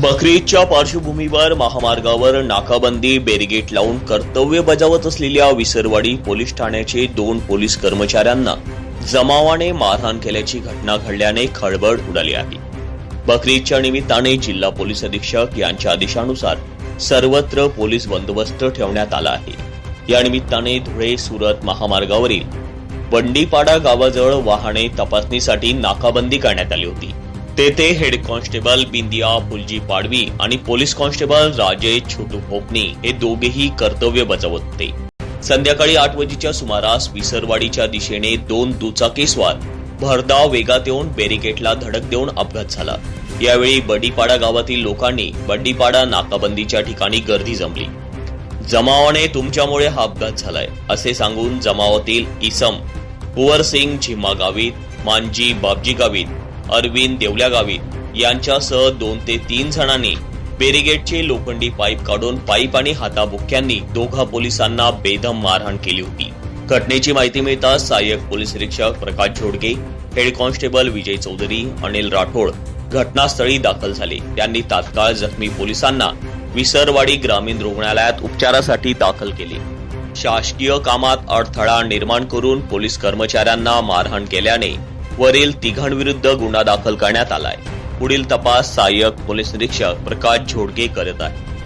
बकरीदच्या पार्श्वभूमीवर महामार्गावर नाकाबंदी बेरिगेट लावून कर्तव्य बजावत असलेल्या विसरवाडी पोलीस ठाण्याचे दोन पोलीस कर्मचाऱ्यांना जमावाने मारहाण केल्याची घटना घडल्याने खळबळ उडाली आहे. बकरीदच्या निमित्ताने जिल्हा पोलीस अधीक्षक यांच्या आदेशानुसार सर्वत्र पोलीस बंदोबस्त ठेवण्यात आला आहे. या निमित्ताने धुळे सुरत महामार्गावरील बंडीपाडा गावाजवळ वाहने तपासणीसाठी नाकाबंदी करण्यात आली होती. तेथे हेड कॉन्स्टेबल बिंदिया फुलजी पाडवी आणि पोलीस कॉन्स्टेबल राजेश छोटू भोपनी हे दोघेही कर्तव्य बजावत. होते संध्याकाळी आठ वाजेच्या सुमारास विसरवाडीच्या दिशेने दोन दुचाकीस्वार भरधाव वेगात येऊन बॅरिकेडला धडक देऊन अपघात झाला. यावेळी बडीपाडा गावातील लोकांनी बंडीपाडा नाकाबंदीच्या ठिकाणी गर्दी जमली. जमावाने तुमच्यामुळे हा अपघात झालाय असे सांगून जमावातील इसम कुंवरसिंग झिम्मा गावित मांजी बाबजी गावित अरविंद देवल्यागावीत यांच्यासह दोन ते तीन जणांनी बेरिगेटचे लोखंडी पाईप काढून पाईप आणि हाताबुक्यांनी दोघा पोलिसांना बेदम मारहाण केली होती. घटनेची माहिती मिळताच सहाय्यक पोलीस निरीक्षक प्रकाश झोडगे हेड कॉन्स्टेबल विजय चौधरी अनिल राठोड घटनास्थळी दाखल झाले. त्यांनी तात्काळ जखमी पोलिसांना विसरवाडी ग्रामीण रुग्णालयात उपचारासाठी दाखल केले. शासकीय कामात अडथळा निर्माण करून पोलीस कर्मचाऱ्यांना मारहाण केल्याने वरील तिघांविरुद्ध गुन्हा दाखल करण्यात आलाय. पुढील तपास सहाय्यक पोलीस निरीक्षक प्रकाश झोडगे करत आहे